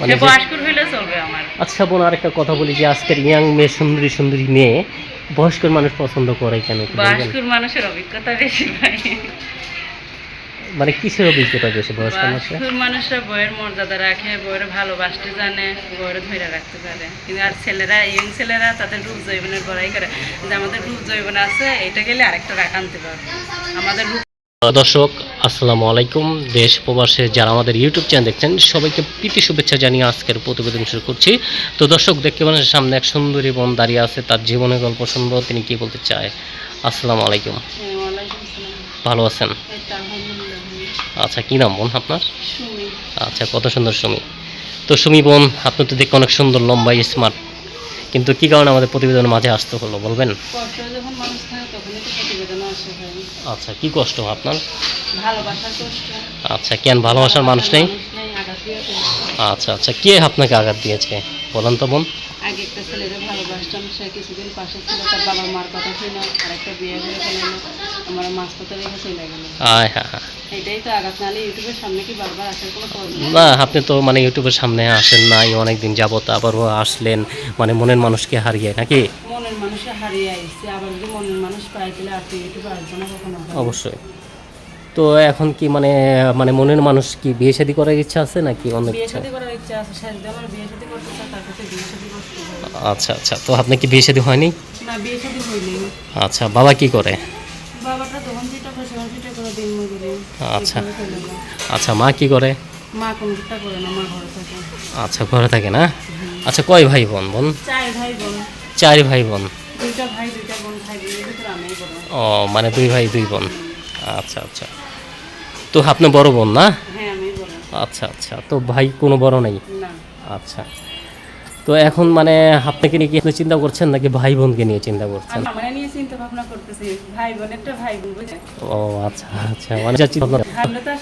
মানে আচ্ছা বোন আরেকটা কথা বলি যে আজকের ইয়াং মেয়ে সুন্দরী সুন্দরী মেয়ে বয়স্কর মানুষ পছন্দ করে কেন বয়স্কর মানুষের অভিজ্ঞতা বেশি ভাই। মানে কিসের অভিজ্ঞতা বেশি বয়স্ক মানুষের? মানুষরা বইয়ের মর্যাদা রাখে বইয়ের ভালোবাসতে জানে বইয়ের ধরে রাখতে পারে কিন্তু আর ছেলেরা ইয়ং ছেলেরা তাদের রূপ জৈবনের বড়াই করে। যে আমাদের রূপ জৈবন আছে এটা গেলে আরেকটা রাখ আনতে পারবে। আমাদের রূপ দর্শক আসসালামু আলাইকুম। দেশ প্রবাসে যারা আমাদের ইউটিউব চ্যানেল দেখছেন সবাইকে প্রীতি শুভেচ্ছা জানিয়ে আজকের প্রতিবেদন শুরু করছি। তো দর্শক দেখতে পাচ্ছেন সামনে এক সুন্দরী বোন দাঁড়িয়ে আছে তার জীবনের গল্প শুনব তিনি কি বলতে চায়? আসসালামু আলাইকুম। ভালো আছেন। আচ্ছা কি নাম বোন আপনার? আচ্ছা কত সুন্দর সুমি। তো সুমি বোন আপনি তো দেখতে অনেক সুন্দর লম্বা স্মার্ট কিন্তু কি কারণে আমাদের প্রতিবেদনের মাঝে আসতে হলো বলবেন? আচ্ছা কি কষ্ট আপনার? আচ্ছা কেন ভালোবাসার মানুষ নেই। আচ্ছা আচ্ছা কে আপনাকে আঘাত দিয়েছে? বলেন তো বোন। আগে একটা ছেলেকে ভালোবাসতাম সে কিছুদিন পাশে ছিল তার বাবার মার কথা শুনে আরেকটা বিয়ে হয়ে ফেলল আমার মাঝপথে রেখে চলে গেল। এটাই তো আঘাত নালে ইউটিউবের সামনে কি বারবার আসার কোনো না আপনি তো মানে ইউটিউবের সামনে আসেন নাই অনেক দিন যাবত আবারও আসলেন মানে মনের মানুষকে হারিয়ে নাকি? মনের মানুষে হারিয়ে আইছে আবার যদি মনের মানুষ পাই তাহলে আর তো ইউটিউবে আসব না কখনো অবশ্যই। তো এখন কি মানে মানে মনের মানুষ কি বিয়ে শাদী করার ইচ্ছা আছে নাকি অন্য বিয়ে ইচ্ছা শাদী করার ইচ্ছা আছে আমার বিয়ে শাদী করতে চায় তার কাছে বিয়ে শাদী করতে হবে আচ্ছা আচ্ছা। তো আপনি কি বিয়ে শাদী হয়নি? না বিয়ে শাদী আচ্ছা বাবা কি করে? বাবাটা তখন যেটা করে সেখান সেটা করে দিন মজুরি। আচ্ছা। আচ্ছা মা কি করে? মা কোনটা করে না মা ঘরে থাকে। আচ্ছা ঘরে থাকে না? আচ্ছা কয় ভাই বোন? বোন চার ভাই বোন চার ভাই বোন দুইটা ভাই দুইটা বোন বড়। ও মানে দুই ভাই দুই বোন। আচ্ছা আচ্ছা। তো আপনি বড় বোন না? হ্যাঁ আমি বড়। আচ্ছা আচ্ছা। তো ভাই কোনো বড় নেই? না। আচ্ছা। তো এখন মানে আপনাকে নিয়ে কি আপনি চিন্তা করছেন নাকি ভাই বোনকে নিয়ে চিন্তা করছেন? আমি নিয়ে চিন্তা ভাবনা করতেছি। ভাই বোন একটা ভাই বোন ও আচ্ছা আচ্ছা মানে যা চিন্তা তো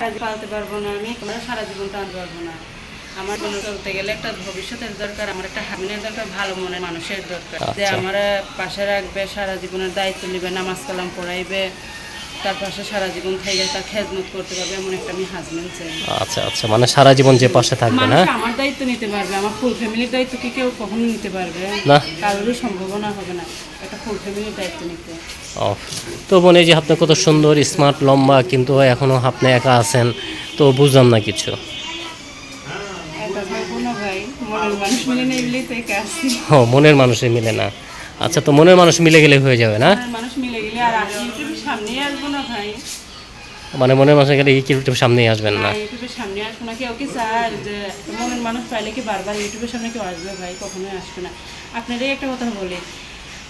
সারা জীবন পালতে পারব না আমি। আমরা সারা জীবন টানতে পারব না। আমার কোনো চলতে গেলে একটা ভবিষ্যতের দরকার আমার একটা হামিনের দরকার ভালো মনের মানুষের দরকার। যে আচ্ছা। আমার পাশে রাখবে সারা জীবনের দায়িত্ব নেবে নামাজ কালাম পড়াইবে তার পাশে সারা জীবন থেকে তার খেদমত করতে পারবে এমন একটা আমি হাজবেন্ড চাই। আচ্ছা আচ্ছা মানে সারা জীবন যে পাশে থাকবে না? আমার দায়িত্ব নিতে পারবে আমার ফুল ফ্যামিলির দায়িত্ব কি কেউ কখনো নিতে পারবে? না। কারোরই সম্ভাবনা হবে না একটা ফুল ফ্যামিলির দায়িত্ব নিতে। ও তো বোন এই যে আপনি কত সুন্দর স্মার্ট লম্বা কিন্তু এখনও আপনি একা আছেন তো বুঝলাম না কিছু। মানুষ মিলে তো একা ও মনের মানুষে মিলে না। আচ্ছা তো মনের মানুষ মিলে গেলে হয়ে যাবে না? মানুষ মিলে গেলে আর আমি ইউটিউবের সামনেই আসব না ভাই। মানে মনের মানুষে গেলে ইউটিউব সামনেই আসবেন না? ইউটিউবের সামনে আসব না কেউ কি চায় যে মনের মানুষ পাইলে কি বারবার ইউটিউবের সামনে কেউ আসবে ভাই? কখনোই আসবে না। আপনারই একটা কথা বলি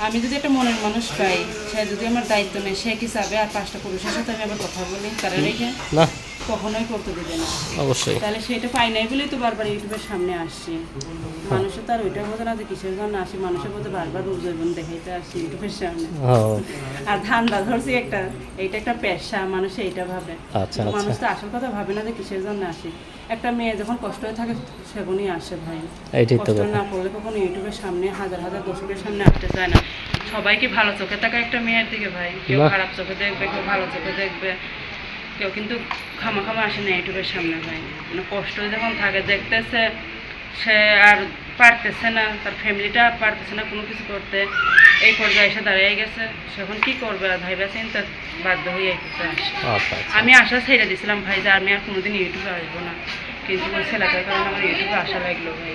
আমি যদি একটা মনের মানুষ পাই সে যদি আমার দায়িত্ব নেই সে কি চাবে? আর পাঁচটা পুরুষের সাথে আমি আবার কথা বলি তারা রেখে। না। কখনোই করতে দেবে না। অবশ্যই। তাহলে সেটা পাই নাই বলেই তো বারবার ইউটিউবের সামনে আসছি। মানুষের তো আর ওইটা বোঝে না যে কিসের জন্য আসি মানুষের বারবার দেখাইতে আসি ইউটিউবের সামনে। আর ধান্দা ধরছি একটা এইটা একটা পেশা মানুষ এইটা ভাবে। আচ্ছা মানুষ আচ্ছা। তো আসল কথা ভাবে না যে কিসের জন্য আসি। একটা মেয়ে যখন কষ্ট হয়ে থাকে সেগুনই আসে ভাই। কষ্ট না পড়লে কখনো ইউটিউবের সামনে হাজার হাজার দর্শকের সামনে আসতে চায় না। সবাইকে ভালো চোখে থাকা একটা মেয়ের দিকে ভাই? কেউ খারাপ চোখে দেখবে কেউ ভালো চোখে দেখবে। কেউ কিন্তু খামা খামা আসে না ইউটিউবের সামনে ভাই। মানে কষ্ট যখন থাকে দেখতেছে সে আর পারতেছে না তার ফ্যামিলিটা পারতেছে না কোনো কিছু করতে এই পর্যায়ে এসে দাঁড়িয়ে গেছে। সেখন কি করবে? আর ভাইবা চিন্তা বাধ্য হয়ে আচ্ছা আচ্ছা। আমি আশা ছেড়ে দিয়েছিলাম ভাই যে আমি আর কোনোদিন ইউটিউবে আসব না। ওই ছেলেটার কারণে আমার ইউটিউবে আসা লাগল ভাই।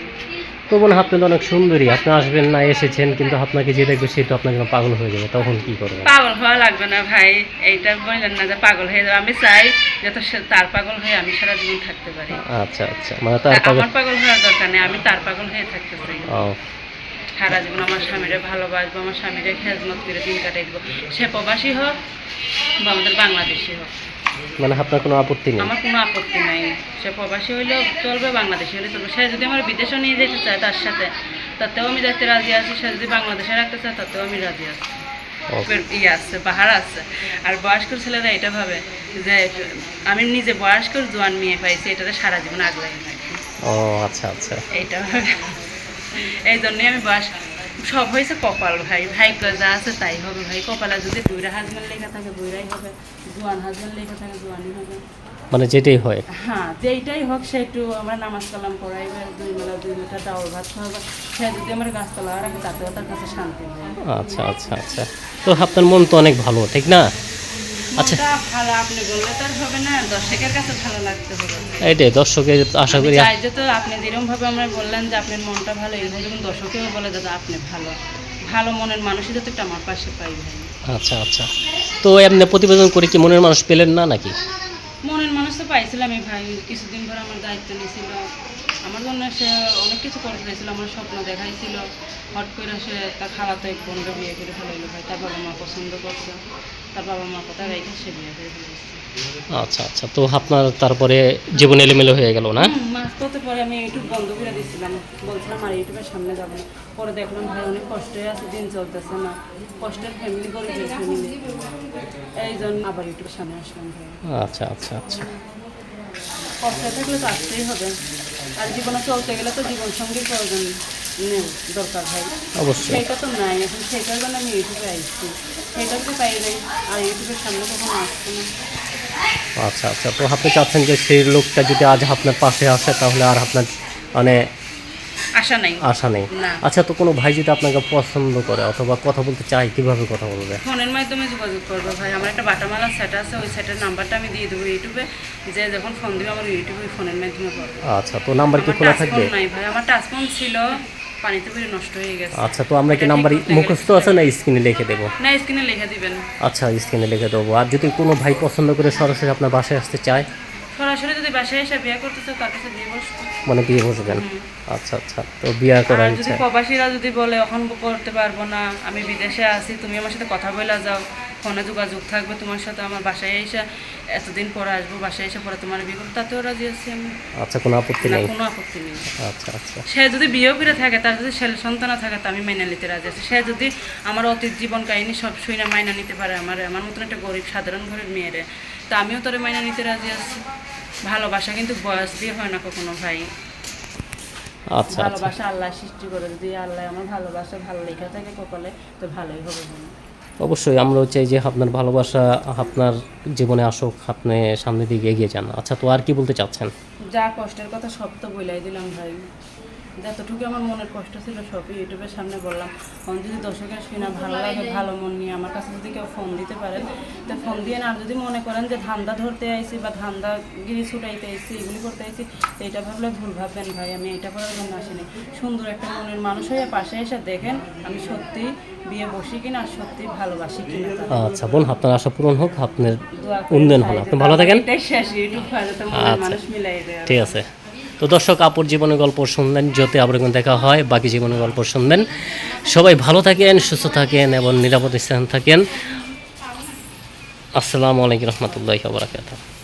তো বোন আপনি তো অনেক সুন্দরী। আপনি আসবেন না এসেছেন কিন্তু আপনাকে যে দেখবে সে তো আপনার জন্য পাগল হয়ে যাবে তখন কি করবেন পাগল হওয়া লাগবে না ভাই। এইটা বললেন না যে পাগল হয়ে যাবে। আমি চাই যাতে সে তার পাগল হয়ে আমি সারা জীবন থাকতে পারি। আচ্ছা আচ্ছা। মানে তার পাগল আমার পাগল হওয়ার দরকার নেই। আমি তার পাগল হয়ে থাকতে চাই ও সারা জীবন আমার স্বামীরে ভালোবাসবো আমার স্বামীরে খেজমত করে দিন কাটাই দেবো। সে প্রবাসী হোক বা আমাদের বাংলাদেশি হোক। মানে আপনার কোনো আপত্তি নেই? আমার কোনো আপত্তি নাই। সে প্রবাসী হইলেও চলবে বাংলাদেশি হলে চলবে। সে যদি আমার বিদেশে নিয়ে যেতে চায় তার সাথে তাতেও আমি যাতে রাজি আছি। সে যদি বাংলাদেশে রাখতে চায় তাতেও আমি রাজি আছি। ইয়ে আছে পাহাড় আছে। আর বয়স্ক ছেলেরা এটা ভাবে যে আমি নিজে বয়স্ক জোয়ান মেয়ে পাইছি এটাতে সারা জীবন আগলাই থাকি। ও আচ্ছা আচ্ছা। এইটা এই জন্যই আমি বয়স সব হয়েছে কপাল ভাই ভাই যা আছে তাই হবে ভাই। কপালে যদি বুড়া হাজবেন্ড লেখা থাকে বুড়াই হবে। জোয়ান হাজবেন্ড লেখা থাকে জোয়ানই হবে। মানে যেটাই হয়। হ্যাঁ যেটাই হোক সে একটু আমরা নামাজ কালাম পড়াই দুই মেলা দুই মেলা ডাউল ভাত খাওয়া সে যদি আমার গাছতলা রাখে তাতেও তার কাছে শান্তি আচ্ছা আচ্ছা আচ্ছা। তো আপনার মন তো অনেক ভালো ঠিক না? আচ্ছা। ভালো আপনি বললে তার হবে না দর্শকের কাছে ভালো লাগতে হবে। আশা করি চাই যে তো আপনি যেরকম ভাবে আমরা বললেন যে আপনার মনটা ভালো এরকম যখন দর্শকেও বলে দাদা আপনি ভালো ভালো মনের মানুষই যাতে একটু আমার পাশে পাই ভাই। আচ্ছা আচ্ছা। তো এমনি প্রতিবেদন করে কি মনের মানুষ পেলেন না নাকি? মনের মানুষ তো পাইছিলাম এই ভাই কিছুদিন ধরে আমার দায়িত্ব নিয়েছিল আমার জন্য সে অনেক কিছু করে ফেলেছিল আমার স্বপ্ন দেখাইছিল। হট করে সে তার খালাতো এক বোনকে বিয়ে করে ফেলাইলো ভাই তার বাবা মা পছন্দ করছে। তার বাবা মা কথা রেখে সে বিয়ে করে ফেলেছে আচ্ছা আচ্ছা। তো আপনার তারপরে জীবন এলোমেলো হয়ে গেল না? করতে পরে আমি ইউটিউব বন্ধ করে দিচ্ছিলাম বলছিলাম আর ইউটিউবের সামনে যাব না। পরে দেখলাম ভাই অনেক কষ্টে আছে দিন চলতেছে না। কষ্টের ফ্যামিলি করে এই জন্য আবার ইউটিউবের সামনে আসলাম আচ্ছা আচ্ছা আচ্ছা। কষ্টে থাকলে তো আসতেই হবে। আর জীবনে চলতে গেলে তো জীবন সঙ্গীর প্রয়োজন। দরকার হয়। অবশ্যই। সেটা তো নাই এখন সেটার জন্য আমি ইউটিউবে আসছি সেটা তো পাই আর ইউটিউবের সামনে কখনো আসছে না। আচ্ছা আচ্ছা তো আপনি চাচ্ছেন যে সেই লোকটা যদি আজ আপনার পাশে আসে তাহলে আর আপনার মানে আশা নাই। আশা নেই। আচ্ছা তো কোনো ভাই যদি আপনাকে পছন্দ করে অথবা কথা বলতে চায় কীভাবে কথা বলবে? ফোনের মাধ্যমে যোগাযোগ করবে ভাই। আমার একটা বাটামালা সেট আছে ওই সেটের নাম্বারটা আমি দিয়ে দেবো ইউটিউবে। যে যখন ফোন দিবে আমার ইউটিউবে ফোনের মাধ্যমে পাবো আচ্ছা তো নাম্বার কি খোলা থাকবে? নাই ভাই। আমার টাচ ফোন ছিল পানিতে পড়ে নষ্ট হয়ে গেছে। আচ্ছা তো আমরা কি নাম্বার মুখস্থ আছে না স্ক্রিনে লিখে দেবো? না স্ক্রিনে লিখে দিবেন। আচ্ছা স্ক্রিনে লিখে দেবো। আর যদি কোনো ভাই পছন্দ করে সরাসরি আপনার বাসায় আসতে চায়? সরাসরি যদি বাসায় এসে বিয়ে করতে চাও তার কাছে দিয়ে বসবো। মানে বিয়ে বসবেন? আচ্ছা আচ্ছা তো বিয়ে করার আর যদি প্রবাসীরা যদি বলে এখন করতে পারব না আমি বিদেশে আছি তুমি আমার সাথে কথা বলে যাও। ফোনে যোগাযোগ থাকবে তোমার সাথে আমার বাসায় এসে এতদিন পরে আসব বাসায় এসে পরে তোমার বিয়ে করব তাতেও রাজি আছি আমি। আচ্ছা কোনো আপত্তি নেই? কোনো আপত্তি নেই। আচ্ছা আচ্ছা। সে যদি বিয়েও করে থাকে তার যদি ছেলে সন্তান থাকে তা আমি মাইনা নিতে রাজি আছি। সে যদি আমার অতীত জীবন কাহিনী সব শুই না মাইনা নিতে পারে আমার আমার মতন একটা গরিব সাধারণ ঘরের মেয়েরে তা আমিও তোরে মাইনা নিতে রাজি আছি। ভালোবাসা কিন্তু বয়স দিয়ে হয় না কখনো ভাই। আচ্ছা আচ্ছা। ভালোবাসা আল্লাহ সৃষ্টি করে। যদি আল্লাহ আমার ভালোবাসা ভালো লেখা থাকে কপালে তো ভালোই হবে মনে। অবশ্যই আমরাও চাই যে আপনার ভালোবাসা আপনার জীবনে আসুক, আপনি সামনের দিকে এগিয়ে যান। আচ্ছা তো আর কি বলতে চাচ্ছেন? যা কষ্টের কথা সব তো বলাই দিলাম ভাই। যতটুকু আমার মনের কষ্ট ছিল সবই ইউটিউবের সামনে বললাম। ফোন যদি দর্শকের শুনে ভালো লাগে ভালো মন নিয়ে আমার কাছে যদি কেউ ফোন দিতে পারেন তো ফোন দিয়ে না আর যদি মনে করেন যে ধান্দা ধরতে আইছি বা ধান্দা গিরি ছুটাইতে আইছি এগুলি করতে আইছি তো এটা ভাবলে ভুল ভাববেন ভাই আমি এটা করার জন্য আসিনি। সুন্দর একটা মনের মানুষ হয়ে পাশে এসে দেখেন আমি সত্যি বিয়ে বসি কিনা আর সত্যি ভালোবাসি কিনা। আচ্ছা বোন আপনার আশা পূরণ হোক আপনার উন্নয়ন হন আপনি ভালো থাকেন। এটাই শেষ ইউটিউব ফাইলে তো আচ্ছা। মানুষ মিলাই দেয়। ঠিক আছে। তো দর্শক, আপুর জীবনের গল্প শুনবেন যত আবার দেখা হয়, বাকি জীবনের গল্প শুনবেন। সবাই ভালো থাকেন, সুস্থ থাকেন এবং নিরাপদ স্থান থাকেন। আসসালামু আলাইকুম রহমতুল্লাহ বারাকাতুহ।